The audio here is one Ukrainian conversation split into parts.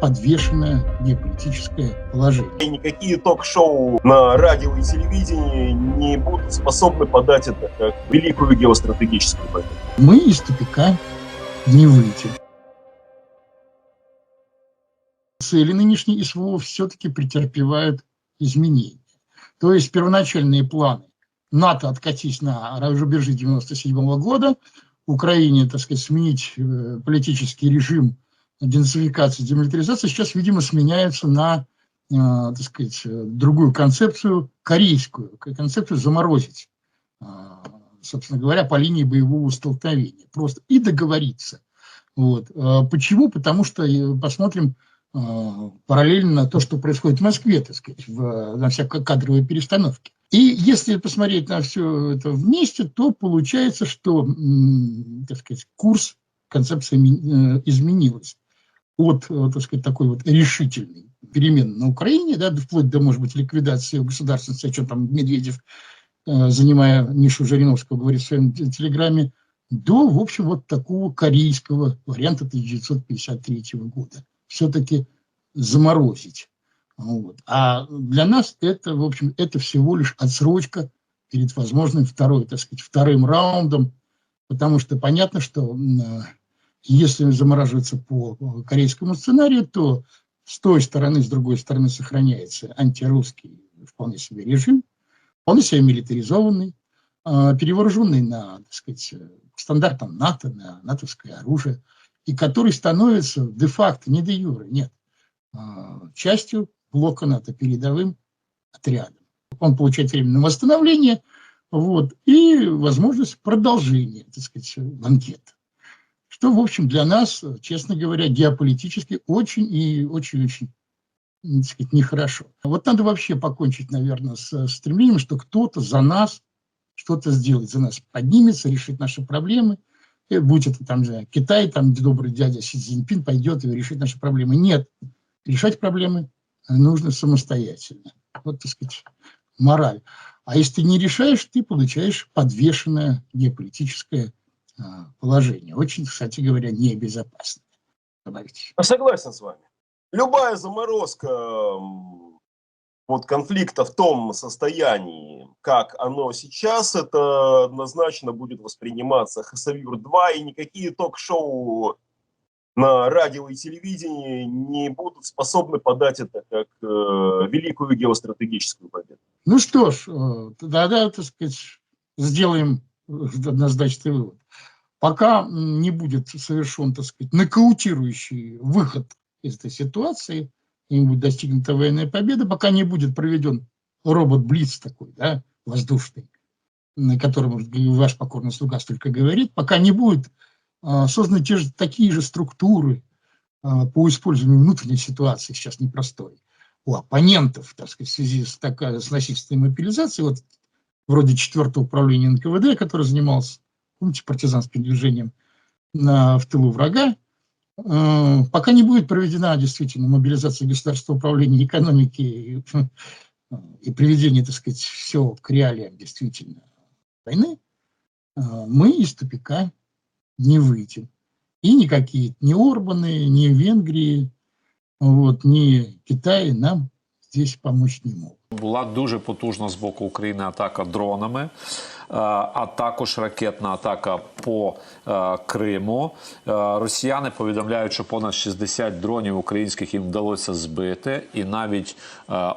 подвешенное геополитическое положение. И никакие ток-шоу на радио и телевидении не будут способны подать это как великую геостратегическую победу. Мы из тупика не выйдем. Цели нынешней СВО все-таки претерпевают изменения. То есть первоначальные планы НАТО откатись на рубежи 97 года, Украине, так сказать, сменить э, политический режим денацификации, демилитаризации, сейчас, видимо, сменяются на, э, так сказать, другую концепцию, корейскую, концепцию заморозить, э, собственно говоря, по линии боевого столкновения. Просто и договориться. Вот. Почему? Потому что посмотрим параллельно на то, что происходит в Москве, так сказать, в, на всякой кадровой перестановке. И если посмотреть на все это вместе, то получается, что так сказать, курс концепции э, изменилась от э, так сказать, такой вот решительной перемены на Украине, да, вплоть до, может быть, ликвидации государственности, о чем там Медведев, э, занимая нишу Жириновского, говорит в своем телеграмме, до, в общем, вот такого корейского варианта 1953 года. Все-таки заморозить вот. А для нас это, в общем, это всего лишь отсрочка перед возможным второй, так сказать, вторым раундом, потому что понятно, что если замораживаться по корейскому сценарию, то с той стороны, с другой стороны сохраняется антирусский вполне себе режим, вполне себе милитаризованный, а, перевооруженный на, так сказать, стандартам НАТО, на натовское оружие, и который становится де-факто, не де-юре, нет, а, частью блока НАТО передовым отрядом. Он получает время на восстановление вот, и возможность продолжения, так сказать, банкета. Что, в общем, для нас, честно говоря, геополитически очень и очень-очень так сказать, нехорошо. Вот надо вообще покончить, наверное, с стремлением, что кто-то за нас что-то сделает, за нас поднимется, решит наши проблемы. И будь это там, не знаю, Китай, там добрый дядя Си Цзиньпин пойдет и решит наши проблемы. Нет, решать проблемы нужно самостоятельно. Вот, так сказать, мораль. А если ты не решаешь, ты получаешь подвешенное геополитическое положение. Очень, кстати говоря, небезопасно. Добавить. Согласен с вами. Любая заморозка вот конфликта в том состоянии, как оно сейчас, это однозначно будет восприниматься Хасавюр-2, и никакие ток-шоу на радио и телевидении не будут способны подать это как э, великую геостратегическую победу. Ну что ж, э, тогда, так сказать, сделаем однозначный вывод. Пока не будет совершен, так сказать, нокаутирующий выход из этой ситуации, и будет достигнута военная победа, пока не будет проведен робот Блиц такой, да, воздушный, на котором ваш покорный слуга столько говорит, пока не будет а, созданы те же, такие же структуры а, по использованию внутренней ситуации, сейчас непростой, у оппонентов, так сказать, в связи с, такой, с насильственной мобилизацией, вот вроде четвертого управления НКВД, который занимался, помните, партизанским движением на, в тылу врага, а, пока не будет проведена действительно мобилизация государственного управления экономики и, и приведение, так сказать, все к реалиям действительно войны, мы из тупика не выйти. И никакие ни Орбаны, ни Венгрии, вот, ни Китай нам здесь помочь не могут. Була дуже потужна з боку України атака дронами, а також ракетна атака по е, Криму. Е, росіяни повідомляють, що понад 60 дронів українських їм вдалося збити, і навіть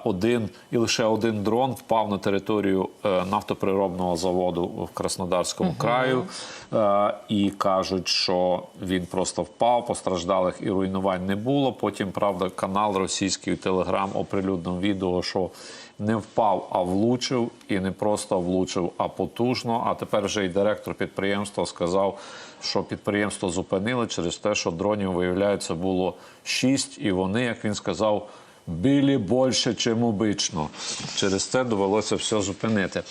один і лише один дрон впав на територію нафтоприробного заводу в Краснодарському угу. краю. І кажуть, що він просто впав, постраждалих і руйнувань не було. Потім правда, канал російський Телеграм оприлюднив відео, що не впав, а влучив, і не просто влучив, а потужно. А тепер вже й директор підприємства сказав, що підприємство зупинили через те, що дронів виявляється було шість, і вони, як він сказав. Білі більше, ніж обично. Через це довелося все зупинити. Е,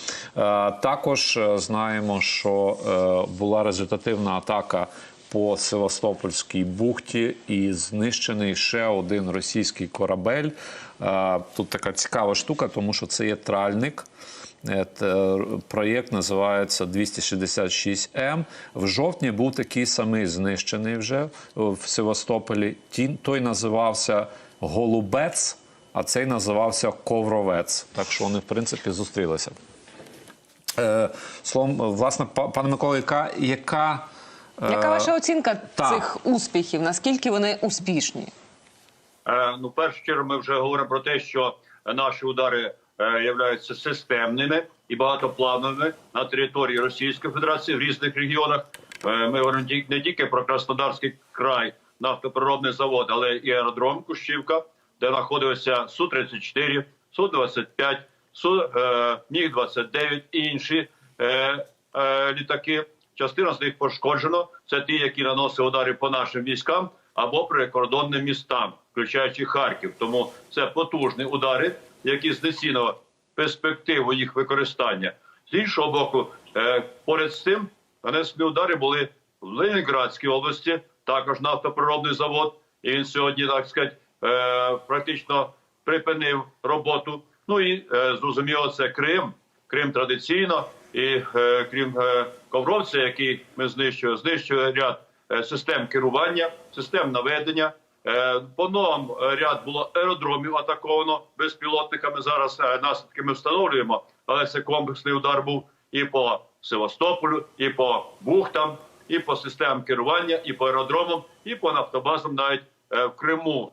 також е, знаємо, що е, була результативна атака по Севастопольській бухті і знищений ще один російський корабель. Тут така цікава штука, тому що це є тральник. Е, т- Проєкт називається 266М. В жовтні був такий самий знищений вже в Севастополі. Той називався Голубець, а цей називався Ковровець. Так що вони, в принципі, зустрілися. Е, Словом, власне, пане Микола, яка, яка Яка е, ваша оцінка так. цих успіхів? Наскільки вони успішні? Е, Ну, першу чергу, ми вже говоримо про те, що наші удари е, являються системними і багатоплановими на території Російської Федерації в різних регіонах. Е, Ми говоримо не тільки про Краснодарський край, нафтопереробний завод, але і аеродром Кущівка, де знаходилися су 34 су 25 су е, міг 29 і інші е, е, літаки. Частина з них пошкоджено. Це ті, які наносили удари по нашим військам або прикордонним містам, включаючи Харків. Тому це потужні удари, які знецінили перспективу їх використання. З іншого боку, е, поряд з тим, нанесені удари були в Ленінградській області, також нафтопереробний завод. І він сьогодні, так сказати, е, практично припинив роботу. Ну і е, зрозуміло, це Крим. Крим традиційно, і крім Ковровця, який ми знищуємо, знищує ряд систем керування, систем наведення. Е, по новому е, ряд було аеродромів атаковано безпілотниками. Зараз е, наслідки ми встановлюємо, але це комплексний удар був і по Севастополю, і по бухтам, і по системам керування, і по аеродромам, і по нафтобазам навіть в Криму.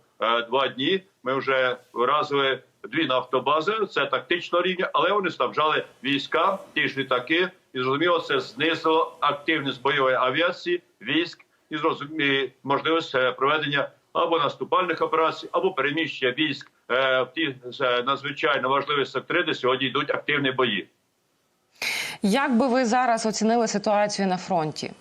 Два дні ми вже вразили дві нафтобази. Це тактичного рівня, але вони снабжали війська, ті ж літаки, і зрозуміло, це знизило активність бойової авіації, військ і зрозуміло можливість проведення або наступальних операцій, або переміщення військ е, в ті е, надзвичайно важливі сектори, де сьогодні йдуть активні бої. Як би ви зараз оцінили ситуацію на фронті?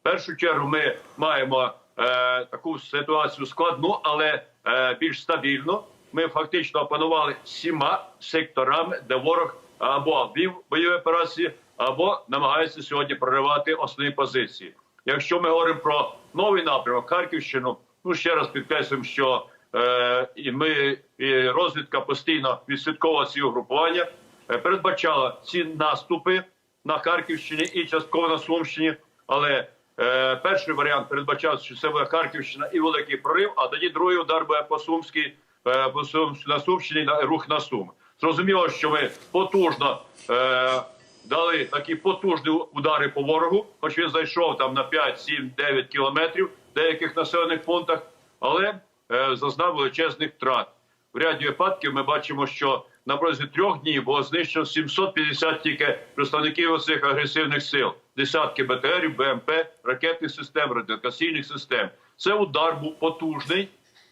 В першу чергу ми маємо е, таку ситуацію складну, але е, більш стабільну. Ми фактично опанували всіма секторами, де ворог або вів бойові операції, або намагається сьогодні проривати основні позиції. Якщо ми говоримо про новий напрямок Харківщину, ну ще раз підкреслюємо, що е, і ми і розвідка постійно відслідковувала ці угрупування, е, передбачала ці наступи на Харківщині і частково на Сумщині. Але е, перший варіант передбачав, що це буде Харківщина і великий прорив. А тоді другий удар буде по Сумській, е, по Сум, на Сумщині на рух на Сум. Зрозуміло, що ми потужно е, дали такі потужні удари по ворогу, хоч він зайшов там на 5, 7, 9 кілометрів в деяких населених пунктах, але е, зазнав величезних втрат. В ряді випадків ми бачимо, що на протязі трьох днів було знищено 750 тільки представників цих агресивних сил, десятки БТРів, БМП, ракетних систем, радіокасійних систем. Це удар був потужний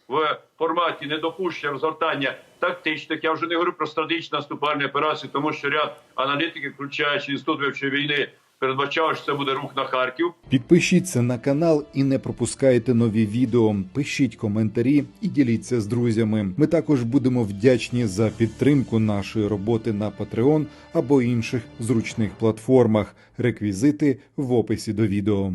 в форматі недопущення розгортання тактичних. Я вже не говорю про стратегічні наступальні операції, тому що ряд аналітиків, включаючи інститут вивчення війни, передбачав, що це буде рух на Харків. Підпишіться на канал і не пропускайте нові відео. Пишіть коментарі і діліться з друзями. Ми також будемо вдячні за підтримку нашої роботи на Patreon або інших зручних платформах. Реквізити в описі до відео.